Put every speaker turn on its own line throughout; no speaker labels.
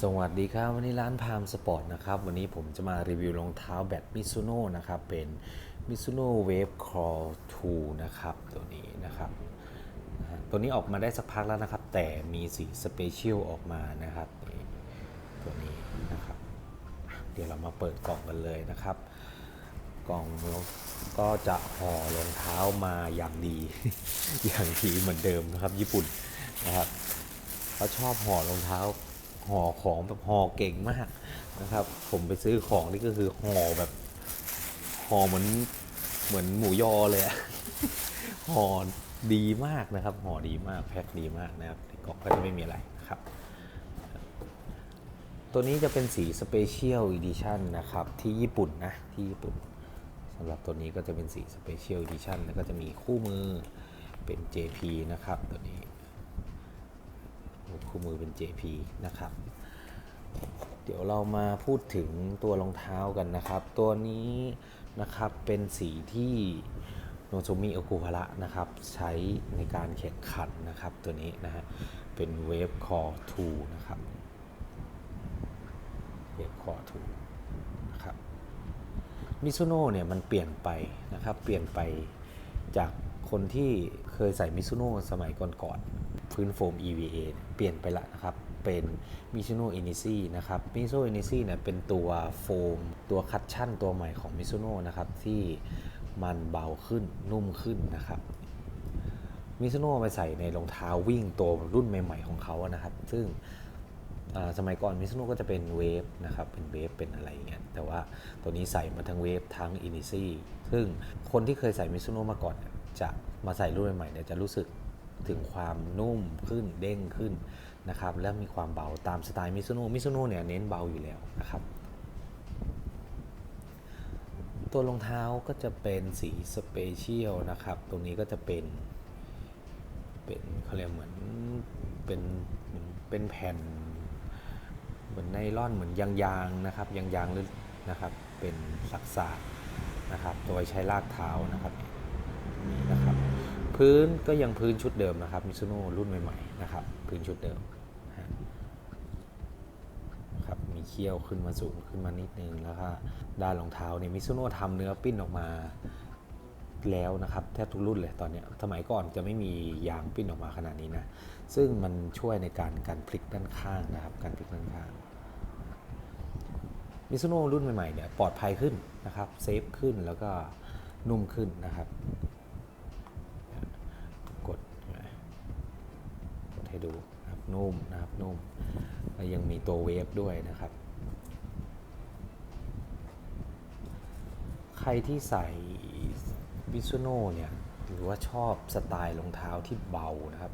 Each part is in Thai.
สวัสดีครับ วันนี้ร้านพามสปอร์ตนะครับ วันนี้ผมจะมารีวิวรองเท้าแบตมิซูโน่นะครับ เป็นมิซูโน่เวฟคอร์2นะครับ ตัวนี้นะครับ ตัวนี้ออกมาได้สักพักแล้วนะครับ แต่มีสีสเปเชียลออกมานะครับ ตัวนี้นะครับ เดี๋ยวเรามาเปิดกล่องกันเลยนะครับ กล่องก็จะห่อรองเท้ามาอย่างดี อย่างดีเหมือนเดิมนะครับ ญี่ปุ่นนะครับเขาชอบห่อรองเท้า ห่อของแบบห่อเก่งมากนะครับ ผมไปซื้อของนี่ก็คือห่อแบบห่อเหมือนเหมือนหมูยอเลยห่อดีมากนะครับห่อดีมากแพ็คดีมากนะครับในกล่องก็จะไม่มีอะไรครับ ตัวนี้จะเป็นสีสเปเชียลอีดิชันนะครับที่ญี่ปุ่นนะที่ญี่ปุ่นสำหรับตัวนี้ก็จะเป็นสีสเปเชียลอีดิชันแล้วก็จะมีคู่มือเป็น JP นะครับตัวนี้ คู่มือเป็น JP นะครับ เดี๋ยวเรามาพูดถึงตัวรองเท้ากันนะครับ ตัวนี้นะครับเป็นสีที่โนโซมิโอคุฮาระนะครับ ใช้ในการแข่งขันนะครับ ตัวนี้นะฮะเป็นเวฟคอร์2นะครับเวฟคอร์2นะครับมิซูโน่เนี่ยมันเปลี่ยนไปนะครับ เปลี่ยนไปจากคนที่เคยใส่มิซูโน่สมัยก่อนๆ พื้นโฟม EVA เปลี่ยนไปละนะครับ เป็นมิซูโน่อินิซี่นะครับมิซูโน่อินิซี่เนี่ยเป็นตัวโฟม ตัวคัตชั่นตัวใหม่ของมิซูโน่นะครับ ที่มันเบาขึ้นนุ่มขึ้นนะครับมิซูโน่ไปใส่ในรองเท้าวิ่งตัวรุ่นใหม่ ๆ ของเขาอะนะครับ ซึ่งสมัยก่อนมิซูโน่ก็จะเป็นเวฟนะครับ เป็นเวฟเป็นอะไรอย่างเงี้ย แต่ว่าตัวนี้ใส่มาทั้งเวฟทั้งอินิซี่ ซึ่งคนที่เคยใส่มิซูโน่มาก่อนจะมาใส่รุ่นใหม่ๆเนี่ยจะรู้สึก ถึงความนุ่มขึ้นเด้งขึ้นนะครับ และมีความเบาตามสไตล์มิซูโน่มิซูโน่เนี่ยเน้นเบาอยู่แล้วนะครับ ตัวรองเท้าก็จะเป็นสีสเปเชียลนะครับ ตรงนี้ก็จะเป็นเป็นเขาเรียกเหมือนเป็นเหมือนเป็นแผ่น เหมือนไนล่อนเหมือนยางๆนะครับยางๆหรือนะครับเป็นสักษานะครับ โดยใช้ลากเท้านะครับนี่นะครับ พื้นก็ยังพื้นชุดเดิมนะครับมิซูโน่รุ่นใหม่ๆนะครับ พื้นชุดเดิมนะครับมีเขี้ยวขึ้นมาสูงขึ้นมานิดนึงแล้วก็ด้านรองเท้าเนี่ยมิซูโน่ทำเนื้อปิ้นออกมาแล้วนะครับแทบทุกรุ่นเลยตอนนี้สมัยก่อนจะไม่มียางปิ้นออกมาขนาดนี้นะ ซึ่งมันช่วยในการการพลิกด้านข้างนะครับการพลิกด้านข้างมิซูโน่รุ่นใหม่ๆเนี่ยปลอดภัยขึ้นนะครับเซฟขึ้นแล้วก็นุ่มขึ้นนะครับ กดกดให้ดู นุ่มนะครับนุ่มแล้วยังมีตัวเวฟด้วยนะครับ ใครที่ใส่มิซูโน่เนี่ยหรือว่าชอบสไตล์รองเท้าที่เบานะครับ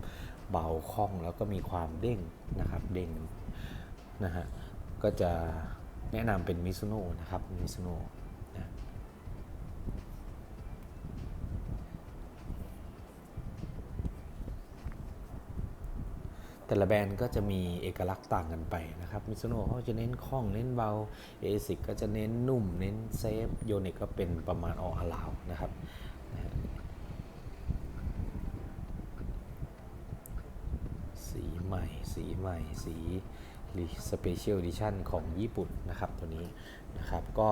เบาคล่องแล้วก็มีความเด้งนะครับเด้งนะฮะก็จะแนะนำเป็นมิซูโน่นะครับมิซูโน่นะ แต่ละแบรนด์ก็จะมีเอกลักษณ์ต่างกันไปนะครับมิซูโน่เขาจะเน้นคล่องเน้นเบาเอซิกก็จะเน้นนุ่ม เน้นเซฟโยนิกก็เป็นประมาณอออลาวนะครับสีใหม่ สีใหม่ สีสเปเชียลดิชั่นของญี่ปุ่นนะครับตัวนี้นะครับก็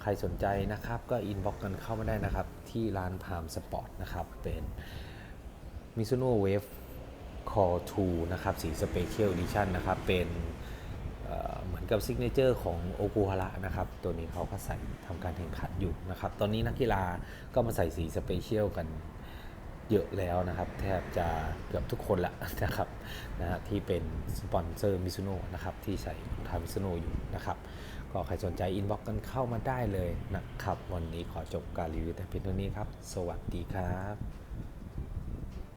ใครสนใจนะครับก็อินบ็อกกันเข้ามาได้นะครับ ที่ร้านพามสปอร์ตนะครับ เป็นมิซูโน่เวฟ คอร์2นะครับสีสเปเชียลดิชั่นนะครับ เป็นเอ่อเหมือนกับซิกเนเจอร์ของโอกุฮาระนะครับ ตัวนี้เขาก็ใส่ทำการแข่งขันอยู่นะครับ ตอนนี้นักกีฬาก็มาใส่สีสเปเชียลกันเยอะแล้วนะครับ แทบจะเกือบทุกคนละนะครับนะฮะที่เป็นสปอนเซอร์มิซูโน่นะครับที่ใส่รองเท้ามิซูโน่อยู่นะครับ ก็ใครสนใจอินบ็อกกันเข้ามาได้เลยนะครับ วันนี้ขอจบการรีวิวแต่เพียงเท่านี้ครับ สวัสดีครับ